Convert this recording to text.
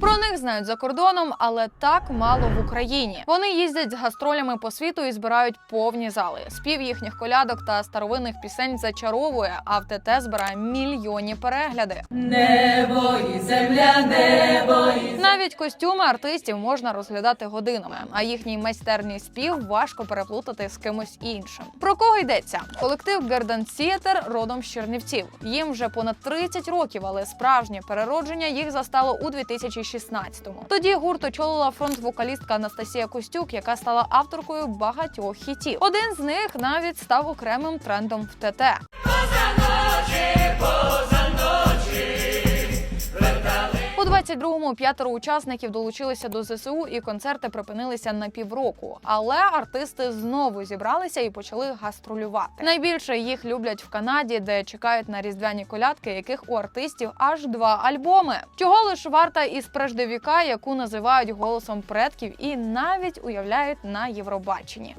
Про них знають за кордоном, але так мало в Україні. Вони їздять з гастролями по світу і збирають повні зали. Спів їхніх колядок та старовинних пісень зачаровує, а в ТТ збирає мільйонні перегляди. Небо і земля, і Навіть костюми артистів можна розглядати годинами, а їхній майстерний спів важко переплутати з кимось іншим. Про кого йдеться? Колектив Garden Theater родом з Чернівців. Їм вже понад 30 років, але справжнє переродження їх застало у 2016-му. Тоді гурт очолила фронт-вокалістка Анастасія Костюк, яка стала авторкою багатьох хітів. Один з них навіть став окремим трендом в ТТ. 22-му п'ятеро учасників долучилися до ЗСУ, і концерти припинилися на півроку. Але артисти знову зібралися і почали гастролювати. Найбільше їх люблять в Канаді, де чекають на різдвяні колядки, яких у артистів аж два альбоми. Чого лиш варта із преждевіка, яку називають голосом предків, і навіть уявляють на Євробаченні.